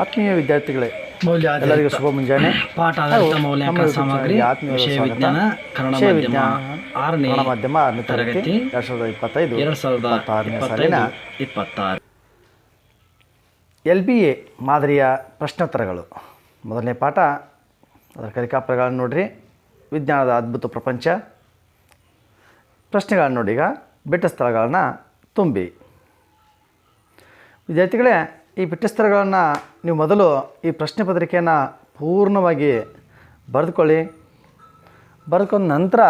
ಆತ್ಮೀಯ ವಿದ್ಯಾರ್ಥಿಗಳೇ ಎಲ್ಲರಿಗೂ ಶುಭ ಮುಂಜಾನೆ. ಪಾಠ ಮೌಲ್ಯಾಂಕನ ಸಾಮಗ್ರಿ ವಿಷಯ ವಿಜ್ಞಾನ ಕನ್ನಡ ಮಾಧ್ಯಮ ವಿಜ್ಞಾನ ಆರನೇ ಮಾಧ್ಯಮ ಆರನೇ ತರಗತಿ ಎರಡು ಸಾವಿರದ ಇಪ್ಪತ್ತೈದು ಎರಡು ಸಾವಿರದ ಇಪ್ಪತ್ತಾರನೇ ಸಾಲಿನ ಇಪ್ಪತ್ತಾರು. ಎಲ್ ಬಿ ಎ ಮಾದರಿಯ ಪ್ರಶ್ನೋತ್ತರಗಳು ಮೊದಲನೇ ಪಾಠ ಅದರ ಕಲಿಕಾಪ್ರಗಳನ್ನು ನೋಡ್ರಿ. ವಿಜ್ಞಾನದ ಅದ್ಭುತ ಪ್ರಪಂಚ. ಪ್ರಶ್ನೆಗಳನ್ನು ನೋಡಿ ಈಗ. ಬೆಟ್ಟ ಸ್ಥಳಗಳನ್ನು ತುಂಬಿ. ವಿದ್ಯಾರ್ಥಿಗಳೇ ಈ ಬಿಟ್ಟಸ್ಥರಗಳನ್ನು ನೀವು ಮೊದಲು ಈ ಪ್ರಶ್ನೆ ಪತ್ರಿಕೆಯನ್ನು ಪೂರ್ಣವಾಗಿ ಬರೆದುಕೊಳ್ಳಿ. ಬರೆದುಕೊಂಡ ನಂತರ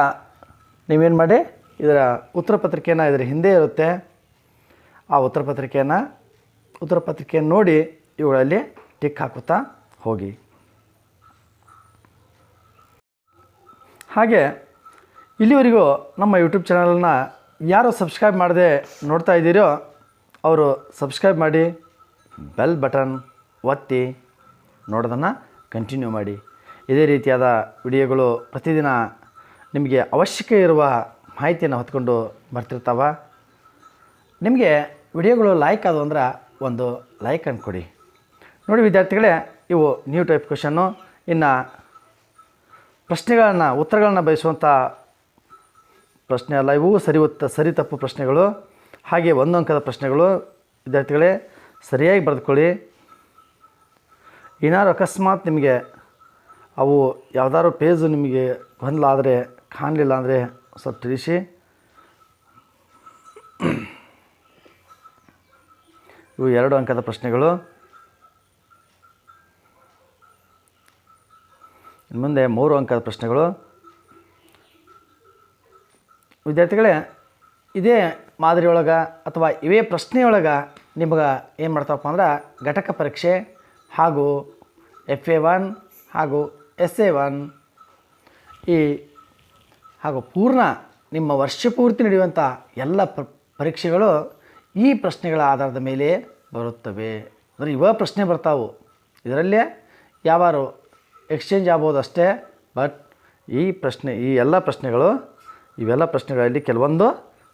ನೀವೇನು ಮಾಡಿ ಇದರ ಉತ್ತರ ಪತ್ರಿಕೆಯನ್ನು ಇದರ ಹಿಂದೆ ಇರುತ್ತೆ. ಆ ಉತ್ತರ ಪತ್ರಿಕೆಯನ್ನು ಉತ್ತರ ಪತ್ರಿಕೆಯನ್ನು ನೋಡಿ ಇವುಗಳಲ್ಲಿ ಟಿಕ್ ಹಾಕುತ್ತಾ ಹೋಗಿ. ಹಾಗೆ ಇಲ್ಲಿವರೆಗೂ ನಮ್ಮ ಯೂಟ್ಯೂಬ್ ಚಾನಲನ್ನು ಯಾರು ಸಬ್ಸ್ಕ್ರೈಬ್ ಮಾಡದೆ ನೋಡ್ತಾ ಇದ್ದೀರೋ, ಅವರು ಸಬ್ಸ್ಕ್ರೈಬ್ ಮಾಡಿ. ಬೆಲ್ ಬಟನ್ ಒತ್ತಿ ನೋಡೋದನ್ನು ಕಂಟಿನ್ಯೂ ಮಾಡಿ. ಇದೇ ರೀತಿಯಾದ ವಿಡಿಯೋಗಳು ಪ್ರತಿದಿನ ನಿಮಗೆ ಅವಶ್ಯಕ ಇರುವ ಮಾಹಿತಿಯನ್ನು ಹೊತ್ಕೊಂಡು ಬರ್ತಿರ್ತಾವ. ನಿಮಗೆ ವಿಡಿಯೋಗಳು ಲೈಕ್ ಆದವು ಅಂದ್ರೆ ಒಂದು ಲೈಕ್ ಕೊಡಿ. ನೋಡಿ ವಿದ್ಯಾರ್ಥಿಗಳೇ, ಇವು ನ್ಯೂ ಟೈಪ್ ಕ್ವಶನ್ನು ಇನ್ನು ಪ್ರಶ್ನೆಗಳನ್ನು, ಉತ್ತರಗಳನ್ನು ಬಯಸುವಂಥ ಪ್ರಶ್ನೆ ಅಲ್ಲ, ಇವು ಸರಿ ಉತ್ತ, ಸರಿ ತಪ್ಪು ಪ್ರಶ್ನೆಗಳು. ಹಾಗೆ ಒಂದು ಅಂಕದ ಪ್ರಶ್ನೆಗಳು. ವಿದ್ಯಾರ್ಥಿಗಳೇ ಸರಿಯಾಗಿ ಬರೆದುಕೊಳ್ಳಿ. ಏನಾದ್ರು ಅಕಸ್ಮಾತ್ ನಿಮಗೆ ಅವು ಯಾವ್ದಾದ್ರು ಪೇಜು ನಿಮಗೆ ಗೊಂದಲ ಆದರೆ ಕಾಣಲಿಲ್ಲ ಅಂದರೆ ಸ್ವಲ್ಪ ತಿಳಿಸಿ. ಇವು ಎರಡು ಅಂಕದ ಪ್ರಶ್ನೆಗಳು. ಮುಂದೆ ಮೂರು ಅಂಕದ ಪ್ರಶ್ನೆಗಳು. ವಿದ್ಯಾರ್ಥಿಗಳೇ ಇದೇ ಮಾದರಿಯೊಳಗೆ ಅಥವಾ ಇವೇ ಪ್ರಶ್ನೆಯೊಳಗೆ ನಿಮಗೆ ಏನು ಮಾಡ್ತಾವಪ್ಪ ಅಂದ್ರೆ ಘಟಕ ಪರೀಕ್ಷೆ ಹಾಗೂ ಎಫ್ ಎ ಒನ್ ಹಾಗೂ ಎಸ್ ಎ ಒನ್ ಈ ಹಾಗೂ ಪೂರ್ಣ ನಿಮ್ಮ ವರ್ಷ ಪೂರ್ತಿ ನಡೆಯುವಂಥ ಎಲ್ಲ ಪ್ರ ಪರೀಕ್ಷೆಗಳು ಈ ಪ್ರಶ್ನೆಗಳ ಆಧಾರದ ಮೇಲೆ ಬರುತ್ತವೆ. ಅಂದರೆ ಇವ ಪ್ರಶ್ನೆ ಬರ್ತಾವೆ. ಇದರಲ್ಲೇ ಯಾವಾರು ಎಕ್ಸ್ಚೇಂಜ್ ಆಗ್ಬೋದು ಅಷ್ಟೇ, ಬಟ್ ಈ ಪ್ರಶ್ನೆ, ಈ ಎಲ್ಲ ಪ್ರಶ್ನೆಗಳು, ಇವೆಲ್ಲ ಪ್ರಶ್ನೆಗಳಲ್ಲಿ ಕೆಲವೊಂದು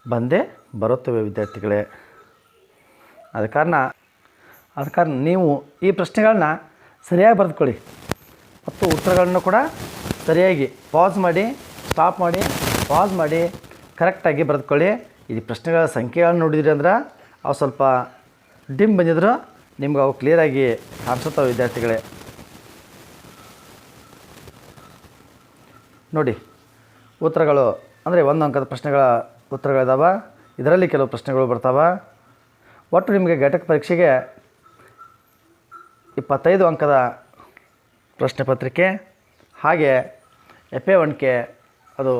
ಬಂದೇ ಬರುತ್ತವೆ ವಿದ್ಯಾರ್ಥಿಗಳೇ. ಆದ ಕಾರಣ ಆದ ಕಾರಣ ನೀವು ಈ ಪ್ರಶ್ನೆಗಳನ್ನ ಸರಿಯಾಗಿ ಬರೆದುಕೊಳ್ಳಿ. ಮತ್ತು ಉತ್ತರಗಳನ್ನು ಕೂಡ ಸರಿಯಾಗಿ ಪಾಸ್ ಮಾಡಿ ಸ್ಟಾಪ್ ಮಾಡಿ ಪಾಸ್ ಮಾಡಿ ಕರೆಕ್ಟಾಗಿ ಬರೆದುಕೊಳ್ಳಿ. ಈ ಪ್ರಶ್ನೆಗಳ ಸಂಖ್ಯೆಗಳನ್ನು ನೋಡಿದ್ರಿ ಅಂದ್ರೆ, ಅವು ಸ್ವಲ್ಪ ಡಿಮ್ ಬಂದಿದ್ರು ನಿಮ್ಗೆ ಅವು ಕ್ಲಿಯರಾಗಿ ಕಾಣಿಸುತ್ತವೆ ವಿದ್ಯಾರ್ಥಿಗಳೇ. ನೋಡಿ, ಉತ್ತರಗಳು ಅಂದರೆ ಒಂದು ಅಂಕದ ಪ್ರಶ್ನೆಗಳ ಉತ್ತರಗಳಿದಾವ. ಇದರಲ್ಲಿ ಕೆಲವು ಪ್ರಶ್ನೆಗಳು ಬರ್ತಾವೆ. ಒಟ್ಟು ನಿಮಗೆ ಘಟಕ ಪರೀಕ್ಷೆಗೆ ಇಪ್ಪತ್ತೈದು ಅಂಕದ ಪ್ರಶ್ನೆ ಪತ್ರಿಕೆ, ಹಾಗೆ ಎಫೆ ಎ ಅದು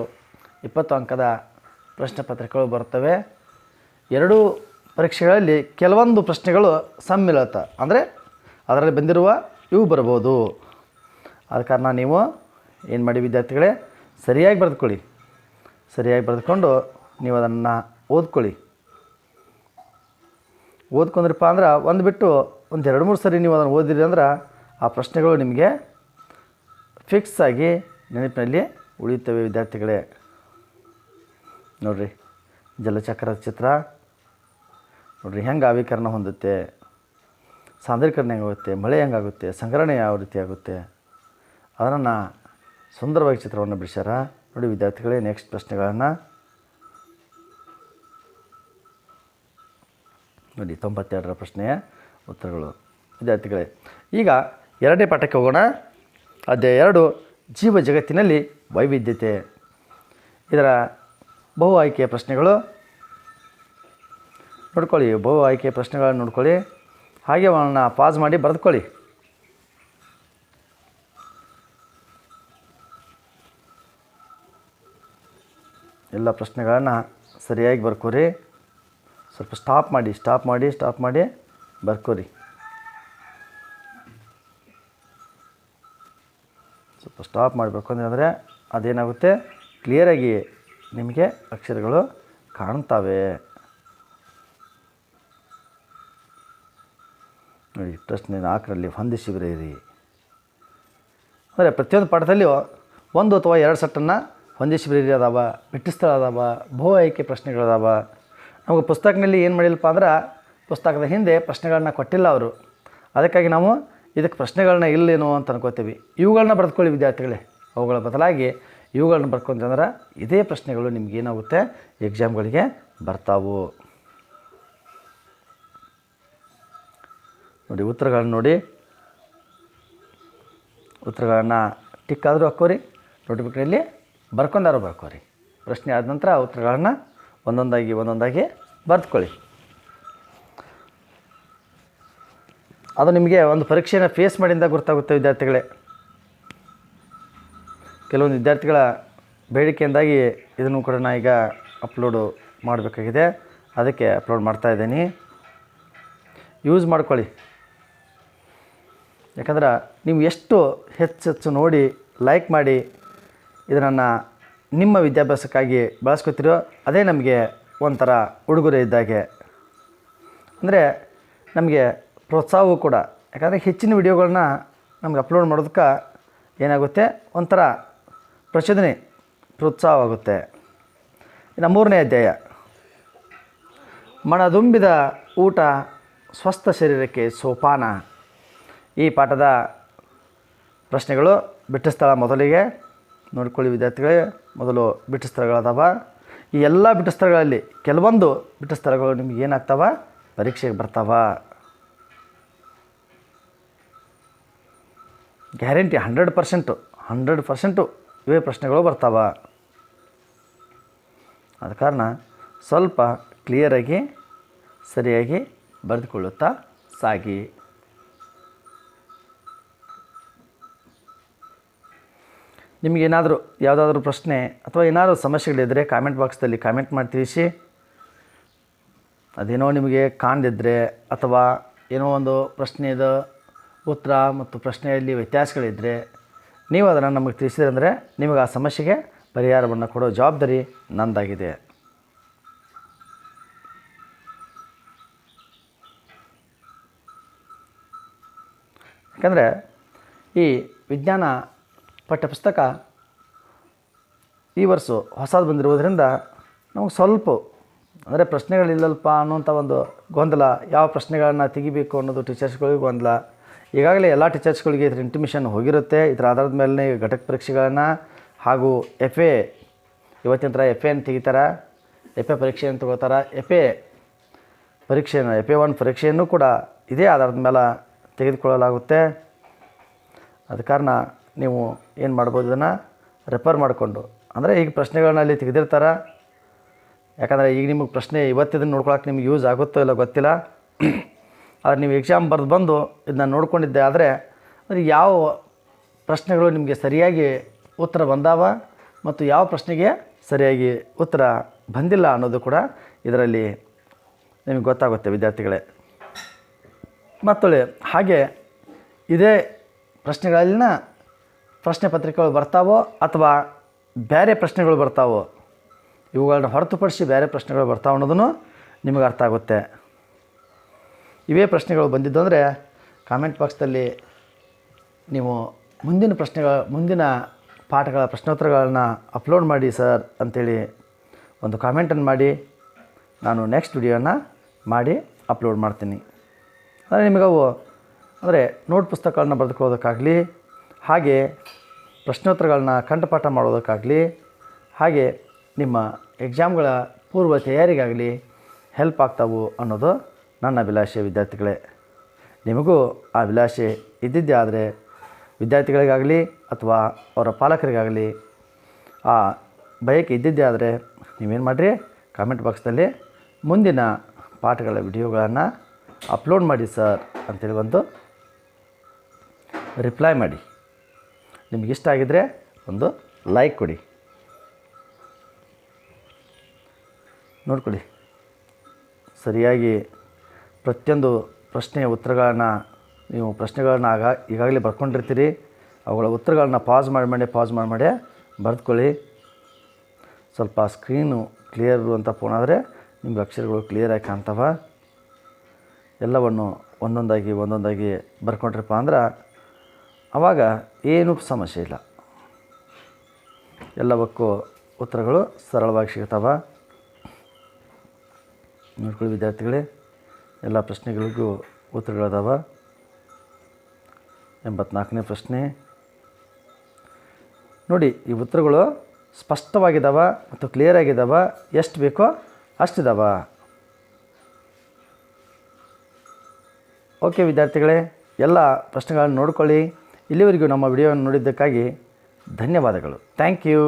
ಇಪ್ಪತ್ತು ಅಂಕದ ಪ್ರಶ್ನೆ ಪತ್ರಿಕೆಗಳು ಬರ್ತವೆ ಎರಡೂ ಪರೀಕ್ಷೆಗಳಲ್ಲಿ ಕೆಲವೊಂದು ಪ್ರಶ್ನೆಗಳು ಸಮ್ಮಿಳಿತ ಅಂದರೆ ಅದರಲ್ಲಿ ಬಂದಿರುವ ಇವು ಬರ್ಬೋದು. ಆದ ಕಾರಣ ನೀವು ಏನು ಮಾಡಿ ವಿದ್ಯಾರ್ಥಿಗಳೇ, ಸರಿಯಾಗಿ ಬರೆದುಕೊಳ್ಳಿ. ಸರಿಯಾಗಿ ಬರೆದುಕೊಂಡು ನೀವು ಅದನ್ನು ಓದ್ಕೊಳ್ಳಿ. ಓದ್ಕೊಂಡ್ರಪ್ಪ ಅಂದ್ರೆ ಒಂದು ಬಿಟ್ಟು ಒಂದು ಎರಡು ಮೂರು ಸರಿ ನೀವು ಅದನ್ನು ಓದಿರಿ ಅಂದ್ರೆ ಆ ಪ್ರಶ್ನೆಗಳು ನಿಮಗೆ ಫಿಕ್ಸ್ ಆಗಿ ನೆನಪಿನಲ್ಲಿ ಉಳಿಯುತ್ತವೆ ವಿದ್ಯಾರ್ಥಿಗಳೇ. ನೋಡಿರಿ ಜಲಚಕ್ರದ ಚಿತ್ರ. ನೋಡಿರಿ, ಹೆಂಗೆ ಆವೀಕರಣ ಹೊಂದುತ್ತೆ? ಸಾಂದ್ರೀಕರಣ ಹೆಂಗಾಗುತ್ತೆ ಮಳೆ ಹೆಂಗಾಗುತ್ತೆ ಸಂಗ್ರಹಣೆ ಯಾವ ರೀತಿ ಆಗುತ್ತೆ? ಅದನ್ನು ಸುಂದರವಾಗಿ ಚಿತ್ರವನ್ನು ಬಿಡಿಸ್ಯಾರ. ನೋಡಿ ವಿದ್ಯಾರ್ಥಿಗಳೇ ನೆಕ್ಸ್ಟ್ ಪ್ರಶ್ನೆಗಳನ್ನು ನೋಡಿ, ತೊಂಬತ್ತೆರಡರ ಪ್ರಶ್ನೆಯ ಉತ್ತರಗಳು. ವಿದ್ಯಾರ್ಥಿಗಳೇ, ಈಗ ಎರಡನೇ ಪಾಠಕ್ಕೆ ಹೋಗೋಣ. ಅಧ್ಯಾಯ ಎರಡು, ಜೀವ ಜಗತ್ತಿನಲ್ಲಿ ವೈವಿಧ್ಯತೆ. ಇದರ ಬಹು ಆಯ್ಕೆಯ ಪ್ರಶ್ನೆಗಳು. ನೋಡ್ಕೊಳ್ಳಿ, ಬಹು ಆಯ್ಕೆಯ ಪ್ರಶ್ನೆಗಳನ್ನು ನೋಡ್ಕೊಳ್ಳಿ. ಹಾಗೆ ಅವನ್ನ ಪಾಸ್ ಮಾಡಿ ಬರೆದುಕೊಳ್ಳಿ. ಎಲ್ಲ ಪ್ರಶ್ನೆಗಳನ್ನು ಸರಿಯಾಗಿ ಬರ್ಕೋರಿ. ಸ್ವಲ್ಪ ಸ್ಟಾಪ್ ಮಾಡಿ ಸ್ಟಾಪ್ ಮಾಡಿ ಸ್ಟಾಪ್ ಮಾಡಿ ಬರ್ಕೋರಿ. ಸ್ವಲ್ಪ ಸ್ಟಾಪ್ ಮಾಡಬೇಕು ಅಂದರೆ ಅದೇನಾಗುತ್ತೆ? ಕ್ಲಿಯರಾಗಿ ನಿಮಗೆ ಅಕ್ಷರಗಳು ಕಾಣ್ತಾವೆ. ನೋಡಿ ಪ್ರಶ್ನೆ ನಾಲ್ಕರಲ್ಲಿ ಹೊಂದಿಸಿ ಬರೆಯಿರಿ. ಅಂದರೆ ಪ್ರತಿಯೊಂದು ಪಾಠದಲ್ಲಿಯೂ ಒಂದು ಅಥವಾ ಎರಡು ಸೆಟ್ಟನ್ನು ಹೊಂದಿಸಿ ಬರೀರಿ ಅದಾವ ಬಿಟ್ಟಿಸ್ತಳ ಅದಾವ, ಬಹು ಆಯ್ಕೆ ಪ್ರಶ್ನೆಗಳದಾವ. ನಮಗೆ ಪುಸ್ತಕದಲ್ಲಿ ಏನು ಮಾಡಿಲ್ಲಪ್ಪ ಅಂದ್ರೆ ಪುಸ್ತಕದ ಹಿಂದೆ ಪ್ರಶ್ನೆಗಳನ್ನ ಕೊಟ್ಟಿಲ್ಲ ಅವರು. ಅದಕ್ಕಾಗಿ ನಾವು ಇದಕ್ಕೆ ಪ್ರಶ್ನೆಗಳನ್ನ ಇಲ್ಲೇನೋ ಅಂತ ಅನ್ಕೋತೀವಿ. ಇವುಗಳನ್ನ ಬರೆದುಕೊಳ್ಳಿ ವಿದ್ಯಾರ್ಥಿಗಳೇ. ಅವುಗಳ ಬದಲಾಗಿ ಇವುಗಳನ್ನ ಬರ್ಕೊಂತಂದ್ರೆ ಇದೇ ಪ್ರಶ್ನೆಗಳು ನಿಮ್ಗೆ ಏನಾಗುತ್ತೆ? ಎಕ್ಸಾಮ್ಗಳಿಗೆ ಬರ್ತಾವು. ನೋಡಿ, ಉತ್ತರಗಳನ್ನ ನೋಡಿ. ಉತ್ತರಗಳನ್ನು ಟಿಕ್ ಆದರೂ ಹಾಕೋರಿ. ನೋಟ್ಬುಕ್ನಲ್ಲಿ ಬರ್ಕೊಂಡಾರು ಬರ್ಕೋರಿ. ಪ್ರಶ್ನೆ ಆದ ನಂತರ ಉತ್ತರಗಳನ್ನು ಒಂದೊಂದಾಗಿ ಒಂದೊಂದಾಗಿ ಬರೆದುಕೊಳ್ಳಿ ಅದು ನಿಮಗೆ ಒಂದು ಪರೀಕ್ಷೆನ ಫೇಸ್ ಮಾಡಿಂದ ಗೊತ್ತಾಗುತ್ತೆ ವಿದ್ಯಾರ್ಥಿಗಳೇ. ಕೆಲವೊಂದು ವಿದ್ಯಾರ್ಥಿಗಳ ಬೇಡಿಕೆಯಿಂದಾಗಿ ಇದನ್ನು ಕೂಡ ನಾನು ಈಗ ಅಪ್ಲೋಡು ಮಾಡಬೇಕಾಗಿದೆ. ಅದಕ್ಕೆ ಅಪ್ಲೋಡ್ ಮಾಡ್ತಾ ಇದ್ದೀನಿ. ಯೂಸ್ ಮಾಡ್ಕೊಳ್ಳಿ. ಯಾಕಂದ್ರೆ ನೀವು ಎಷ್ಟು ಹೆಚ್ಚು ಹೆಚ್ಚು ನೋಡಿ ಲೈಕ್ ಮಾಡಿ ಇದನ್ನು ನಿಮ್ಮ ವಿದ್ಯಾಭ್ಯಾಸಕ್ಕಾಗಿ ಬಳಸ್ಕೊತಿರೋ ಅದೇ ನಮಗೆ ಒಂಥರ ಉಡುಗೊರೆ ಇದ್ದಾಗೆ ಅಂದರೆ ನಮಗೆ ಪ್ರೋತ್ಸಾಹವೂ ಕೂಡ. ಯಾಕಂದರೆ ಹೆಚ್ಚಿನ ವಿಡಿಯೋಗಳನ್ನ ನಮ್ಗೆ ಅಪ್ಲೋಡ್ ಮಾಡೋದಕ್ಕೆ ಏನಾಗುತ್ತೆ? ಒಂಥರ ಪ್ರಚೋದನೆ, ಪ್ರೋತ್ಸಾಹವಾಗುತ್ತೆ. ಇನ್ನು ಮೂರನೇ ಅಧ್ಯಾಯ. ಮನದುಂಬಿದ ಊಟ ಸ್ವಸ್ಥ ಶರೀರಕ್ಕೆ ಸೋಪಾನ. ಈ ಪಾಠದ ಪ್ರಶ್ನೆಗಳು ಬಿಟ್ಟ ಸ್ಥಳ ಮೊದಲಿಗೆ. ನೋಡ್ಕೊಳ್ಳಿ ವಿದ್ಯಾರ್ಥಿಗಳೇ. ಮೊದಲು ಬಿಟ್ಟ ಸ್ಥಳಗಳದಾವ ಈ ಎಲ್ಲ ಬಿಟ್ಟ ಸ್ಥಳಗಳಲ್ಲಿ ಕೆಲವೊಂದು ಬಿಟ್ಟ ಸ್ಥಳಗಳು ನಿಮ್ಗೆ ಏನಾಗ್ತಾವ? ಪರೀಕ್ಷೆಗೆ ಬರ್ತಾವ. Guarantee hundred percent hundred percent ಇವೇ ಪ್ರಶ್ನೆಗಳು ಬರ್ತಾವ. ಆದ ಕಾರಣ ಸ್ವಲ್ಪ ಕ್ಲಿಯರಾಗಿ ಸರಿಯಾಗಿ ಬರೆದುಕೊಳ್ಳುತ್ತಾ ಸಾಗಿ. ನಿಮಗೇನಾದರೂ ಯಾವುದಾದ್ರೂ ಪ್ರಶ್ನೆ ಅಥವಾ ಏನಾದರೂ ಸಮಸ್ಯೆಗಳಿದ್ದರೆ ಕಾಮೆಂಟ್ ಬಾಕ್ಸ್ದಲ್ಲಿ ಕಾಮೆಂಟ್ ಮಾಡಿ ತಿಳಿಸಿ. ಅದೇನೋ ನಿಮಗೆ ಕಾಣದಿದ್ದರೆ ಅಥವಾ ಏನೋ ಒಂದು ಪ್ರಶ್ನೆದ ಉತ್ತರ ಮತ್ತು ಪ್ರಶ್ನೆಯಲ್ಲಿ ವ್ಯತ್ಯಾಸಗಳಿದ್ದರೆ ನೀವು ಅದನ್ನು ನಮಗೆ ತಿಳಿಸಿದ್ರೆ ಅಂದರೆ ನಿಮಗೆ ಆ ಸಮಸ್ಯೆಗೆ ಪರಿಹಾರವನ್ನು ಕೊಡೋ ಜವಾಬ್ದಾರಿ ನಂದಾಗಿದೆ. ಯಾಕಂದರೆ ಈ ವಿಜ್ಞಾನ ಪಠ್ಯಪುಸ್ತಕ ಈ ವರ್ಷ ಹೊಸದು ಬಂದಿರುವುದರಿಂದ ನಮಗೆ ಸ್ವಲ್ಪ, ಅಂದರೆ ಪ್ರಶ್ನೆಗಳಿಲ್ಲಲ್ಪ ಅನ್ನೋಂಥ ಒಂದು ಗೊಂದಲ, ಯಾವ ಪ್ರಶ್ನೆಗಳನ್ನು ತೆಗಿಬೇಕು ಅನ್ನೋದು ಟೀಚರ್ಸ್ಗಳಿಗೆ ಗೊಂದಲ. ಈಗಾಗಲೇ ಎಲ್ಲ ಟೀಚರ್ಸ್ಗಳಿಗೆ ಇದರ ಇಂಟಿಮೇಷನ್ ಹೋಗಿರುತ್ತೆ. ಇದರ ಆಧಾರದ ಮೇಲೆ ಘಟಕ ಪರೀಕ್ಷೆಗಳನ್ನು ಹಾಗೂ ಎಫ್ ಎ ಇವತ್ತಿನ ಥರ ಎಫ್ ಎನ್ ತೆಗಿತಾರೆ. ಎಫ್ ಎ ಪರೀಕ್ಷೆಯನ್ನು ತಗೋತಾರೆ. ಎಫ್ ಎ ಪರೀಕ್ಷೆಯನ್ನು ಎಫ್ ಎ ಒನ್ ಪರೀಕ್ಷೆಯನ್ನು ಕೂಡ ಇದೇ ಆಧಾರದ ಮೇಲೆ ತೆಗೆದುಕೊಳ್ಳಲಾಗುತ್ತೆ. ಅದ ಕಾರಣ ನೀವು ಏನು ಮಾಡ್ಬೋದು? ಇದನ್ನು ರೆಫರ್ ಮಾಡಿಕೊಂಡು. ಅಂದರೆ ಈಗ ಪ್ರಶ್ನೆಗಳನ್ನ ಅಲ್ಲಿ ತೆಗೆದಿರ್ತಾರೆ. ಯಾಕಂದರೆ ಈಗ ನಿಮಗೆ ಪ್ರಶ್ನೆ ಇವತ್ತಿದನ್ನು ನೋಡ್ಕೊಳಕ್ಕೆ ನಿಮ್ಗೆ ಯೂಸ್ ಆಗುತ್ತೋ ಇಲ್ಲ ಗೊತ್ತಿಲ್ಲ. ಆದರೆ ನೀವು ಎಕ್ಸಾಮ್ ಬರೆದು ಬಂದು ಇದನ್ನ ನೋಡ್ಕೊಂಡಿದ್ದೆ ಆದರೆ ಅಂದರೆ ಯಾವ ಪ್ರಶ್ನೆಗಳು ನಿಮಗೆ ಸರಿಯಾಗಿ ಉತ್ತರ ಬಂದಾವ ಮತ್ತು ಯಾವ ಪ್ರಶ್ನೆಗೆ ಸರಿಯಾಗಿ ಉತ್ತರ ಬಂದಿಲ್ಲ ಅನ್ನೋದು ಕೂಡ ಇದರಲ್ಲಿ ನಿಮಗೆ ಗೊತ್ತಾಗುತ್ತೆ ವಿದ್ಯಾರ್ಥಿಗಳೇ. ಮತ್ತೊಳ್ಳೆ, ಹಾಗೆ ಇದೇ ಪ್ರಶ್ನೆಗಳಲ್ಲಿನ ಪ್ರಶ್ನೆ ಪತ್ರಿಕೆಗಳು ಬರ್ತಾವೋ ಅಥವಾ ಬೇರೆ ಪ್ರಶ್ನೆಗಳು ಬರ್ತಾವೋ ಇವುಗಳನ್ನ ಹೊರತುಪಡಿಸಿ ಬೇರೆ ಪ್ರಶ್ನೆಗಳು ಬರ್ತಾವೆ ಅನ್ನೋದನ್ನು ನಿಮಗೆ ಅರ್ಥ ಆಗುತ್ತೆ. ಇವೇ ಪ್ರಶ್ನೆಗಳು ಬಂದಿದ್ದು ಅಂದರೆ ಕಾಮೆಂಟ್ ಬಾಕ್ಸ್ದಲ್ಲಿ ನೀವು ಮುಂದಿನ ಪ್ರಶ್ನೆಗಳ, ಮುಂದಿನ ಪಾಠಗಳ ಪ್ರಶ್ನೋತ್ತರಗಳನ್ನು ಅಪ್ಲೋಡ್ ಮಾಡಿ ಸರ್ ಅಂಥೇಳಿ ಒಂದು ಕಾಮೆಂಟನ್ನು ಮಾಡಿ. ನಾನು ನೆಕ್ಸ್ಟ್ ವಿಡಿಯೋನ ಮಾಡಿ ಅಪ್ಲೋಡ್ ಮಾಡ್ತೀನಿ. ಅಂದರೆ ನಿಮಗವು, ಅಂದರೆ ನೋಟ್ ಪುಸ್ತಕಗಳನ್ನ ಬರೆದುಕೊಳ್ಳೋದಕ್ಕಾಗಲಿ, ಹಾಗೆ ಪ್ರಶ್ನೋತ್ತರಗಳನ್ನ ಕಂಠಪಾಠ ಮಾಡೋದಕ್ಕಾಗಲಿ, ಹಾಗೆ ನಿಮ್ಮ ಎಕ್ಸಾಮ್ಗಳ ಪೂರ್ವ ತಯಾರಿಗಾಗಲಿ ಹೆಲ್ಪ್ ಆಗ್ತಾವು ಅನ್ನೋದು ನನ್ನ ಅಭಿಲಾಷೆ ವಿದ್ಯಾರ್ಥಿಗಳೇ. ನಿಮಗೂ ಆ ಅಭಿಲಾಷೆ ಇದ್ದಿದ್ದೇ ಆದರೆ ವಿದ್ಯಾರ್ಥಿಗಳಿಗಾಗಲಿ ಅಥವಾ ಅವರ ಪಾಲಕರಿಗಾಗಲಿ ಆ ಬಯಕೆ ಇದ್ದಿದ್ದೇ ಆದರೆ ನೀವೇನು ಮಾಡಿರಿ? ಕಾಮೆಂಟ್ ಬಾಕ್ಸ್ನಲ್ಲಿ ಮುಂದಿನ ಪಾಠಗಳ ವಿಡಿಯೋಗಳನ್ನು ಅಪ್ಲೋಡ್ ಮಾಡಿ ಸರ್ ಅಂತೇಳಿ ಬಂದು ರಿಪ್ಲೈ ಮಾಡಿ. ನಿಮ್ಗೆ ಇಷ್ಟ ಆಗಿದ್ದರೆ ಒಂದು ಲೈಕ್ ಕೊಡಿ. ನೋಡ್ಕೊಳ್ಳಿ. ಸರಿಯಾಗಿ ಪ್ರತಿಯೊಂದು ಪ್ರಶ್ನೆಯ ಉತ್ತರಗಳನ್ನು ನೀವು ಪ್ರಶ್ನೆಗಳನ್ನ ಆಗ ಈಗಾಗಲೇ ಬರ್ಕೊಂಡಿರ್ತೀರಿ. ಅವುಗಳ ಉತ್ತರಗಳನ್ನ ಪಾಸ್ ಮಾಡಿ ಪಾಸ್ ಮಾಡಿ ಬರೆದುಕೊಳ್ಳಿ. ಸ್ವಲ್ಪ ಸ್ಕ್ರೀನು ಕ್ಲಿಯರ್ ಅಂತ ಫೋನ್ ಆದರೆ ನಿಮ್ಗೆ ಅಕ್ಷರಗಳು ಕ್ಲಿಯರಾಗಿ ಕಾಣ್ತವ. ಎಲ್ಲವನ್ನು ಒಂದೊಂದಾಗಿ ಒಂದೊಂದಾಗಿ ಬರ್ಕೊಂಡ್ರಪ್ಪ ಅಂದ್ರೆ ಆವಾಗ ಏನೂ ಸಮಸ್ಯೆ ಇಲ್ಲ. ಎಲ್ಲವಕ್ಕೂ ಉತ್ತರಗಳು ಸರಳವಾಗಿ ಸಿಗ್ತಾವ ನೋಡ್ಕೊಳ್ಳಿ ವಿದ್ಯಾರ್ಥಿಗಳೇ, ಎಲ್ಲ ಪ್ರಶ್ನೆಗಳಿಗೂ ಉತ್ತರಗಳದಾವ ಎಂಬತ್ನಾಲ್ಕನೇ ಪ್ರಶ್ನೆ. ನೋಡಿ, ಈ ಉತ್ತರಗಳು ಸ್ಪಷ್ಟವಾಗಿದ್ದಾವ ಮತ್ತು ಕ್ಲಿಯರ್ ಆಗಿದ್ದಾವ ಎಷ್ಟು ಬೇಕೋ ಅಷ್ಟಿದಾವ ಓಕೆ ವಿದ್ಯಾರ್ಥಿಗಳೇ, ಎಲ್ಲ ಪ್ರಶ್ನೆಗಳನ್ನು ನೋಡ್ಕೊಳ್ಳಿ. ಇಲ್ಲಿವರೆಗೂ ನಮ್ಮ ವಿಡಿಯೋವನ್ನು ನೋಡಿದ್ದಕ್ಕಾಗಿ ಧನ್ಯವಾದಗಳು. Thank you